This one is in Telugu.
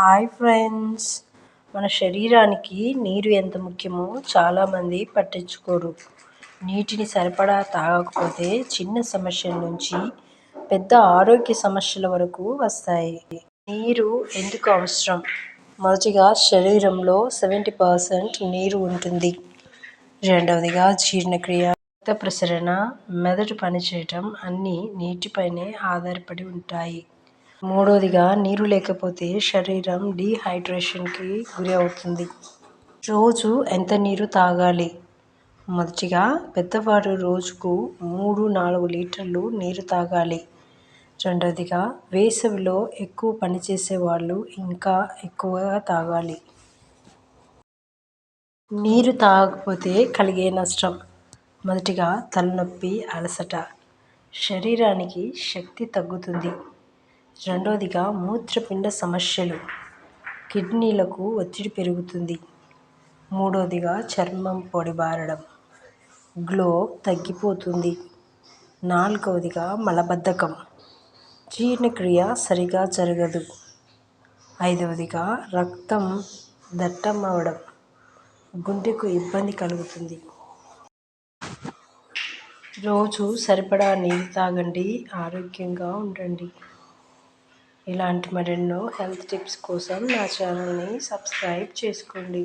Hi friends. మన శరీరానికి నీరు ఎంత ముఖ్యమో చాలామంది పట్టించుకోరు. నీటిని సరిపడా తాగకపోతే చిన్న సమస్యల నుంచి పెద్ద ఆరోగ్య సమస్యల వరకు వస్తాయి. నీరు ఎందుకు అవసరం? మొదటిగా శరీరంలో సెవెంటీ పర్సెంట్ నీరు ఉంటుంది. రెండవదిగా జీర్ణక్రియ రక్త ప్రసరణ మెదడు పనిచేయటం అన్నీ నీటిపైనే ఆధారపడి ఉంటాయి. మూడవదిగా నీరు లేకపోతే శరీరం డీహైడ్రేషన్కి గురి అవుతుంది. రోజు ఎంత నీరు తాగాలి? మొదటిగా పెద్దవారు రోజుకు మూడు నాలుగు లీటర్లు నీరు తాగాలి. రెండవదిగా వేసవిలో ఎక్కువ పనిచేసే వాళ్ళు ఇంకా ఎక్కువగా తాగాలి. నీరు తాగకపోతే కలిగే నష్టం. మొదటిగా తలనొప్పి అలసట. శరీరానికి శక్తి తగ్గుతుంది. రెండవదిగా మూత్రపిండ సమస్యలు. కిడ్నీలకు ఒత్తిడి పెరుగుతుంది. మూడవదిగా చర్మం పొడిబారడం గ్లో తగ్గిపోతుంది. నాలుగవదిగా మలబద్ధకం. జీర్ణక్రియ సరిగా జరగదు. ఐదవదిగా రక్తం దట్టం అవడం గుండెకు ఇబ్బంది కలుగుతుంది. రోజు సరిపడా నీరు తాగండి ఆరోగ్యంగా ఉండండి. ఇలాంటి మరెన్నో హెల్త్ టిప్స్ కోసం నా ఛానల్ని సబ్స్క్రైబ్ చేసుకోండి.